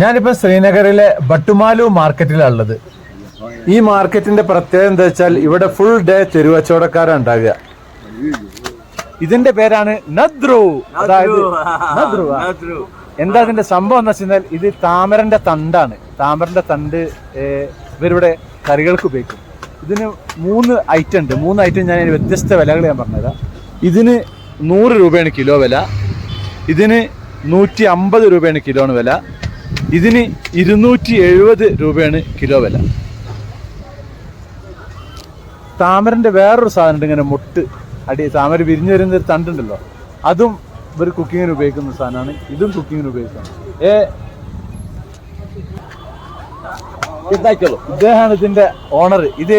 ഞാനിപ്പോ ശ്രീനഗറിലെ ബട്ടുമാലു മാർക്കറ്റിലാണ് ഉള്ളത്. ഈ മാർക്കറ്റിന്റെ പ്രത്യേകത എന്താ വെച്ചാൽ ഇവിടെ ഫുൾ ഡേ തെരുവച്ചവടക്കാരാണ് ഉണ്ടാകുക ഇതിന്റെ പേരാണ് നദ്രു. അതായത് നദ്രു. എന്താ ഇതിന്റെ സംഭവം എന്ന് വെച്ചാൽ ഇത് താമരന്റെ തണ്ടാണ്. താമരന്റെ തണ്ട് ഇവരുടെ ഇവരിവിടെ കറികൾക്ക് ഉപയോഗിക്കും. ഇതിന് മൂന്ന് ഐറ്റം ഉണ്ട്. മൂന്ന് ഐറ്റം ഞാൻ വ്യത്യസ്ത വിലകൾ ഞാൻ പറഞ്ഞുതരാം. ഇതിന് നൂറ് രൂപയാണ് കിലോ വില. ഇതിന് നൂറ്റി അമ്പത് രൂപയാണ് കിലോന് വില. ഇതിന് ഇരുന്നൂറ്റി എഴുപത് രൂപയാണ് കിലോ വില. താമരന്റെ വേറൊരു സാധനം ഉണ്ട് ഇങ്ങനെ മുട്ട് അടി താമര വിരിഞ്ഞു വരുന്ന ഒരു തണ്ടുണ്ടല്ലോ അതും ഇവർ കുക്കിങ്ങിന് ഉപയോഗിക്കുന്ന സാധനമാണ്. ഇതും കുക്കിങ്ങിന് ഉപയോഗിക്കുന്നത് ഏ ഇദ്ദേഹമാണ് ഇതിന്റെ ഓണർ ഇത്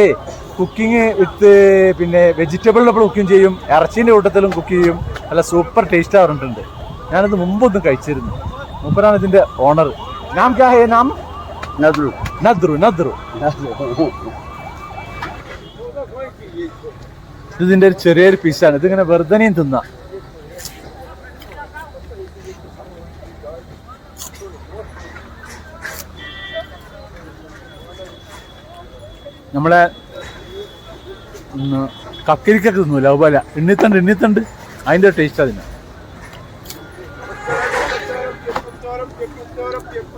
കുക്കിംഗ് വിത്ത് പിന്നെ വെജിറ്റബിളിന്റെ കുക്കിംഗ് ചെയ്യും. ഇറച്ചിന്റെ കൂട്ടത്തിലും കുക്ക് ചെയ്യും. നല്ല സൂപ്പർ ടേസ്റ്റ് ആവറുണ്ട് ഞാനത് മുമ്പൊന്നും കഴിച്ചിരുന്നു. മൂപ്പരാണ് ഇതിന്റെ ഓണർ നാം क्या है नाम? नदरू। नदरू नदरू। ഇതിന്റെ ഒരു ചെറിയൊരു പീസാണ് ഇതിങ്ങനെ വെറുതെയും തിന്നാം. നമ്മളെ കക്കരിക്കൊക്കെ തിന്നൂല? അതുപോലെ. എണ്ണിത്തണ്ട് എണ്ണിത്തണ്ട്. അതിന്റെ ടേസ്റ്റ് അതിന്. piora, piora, piora, piora.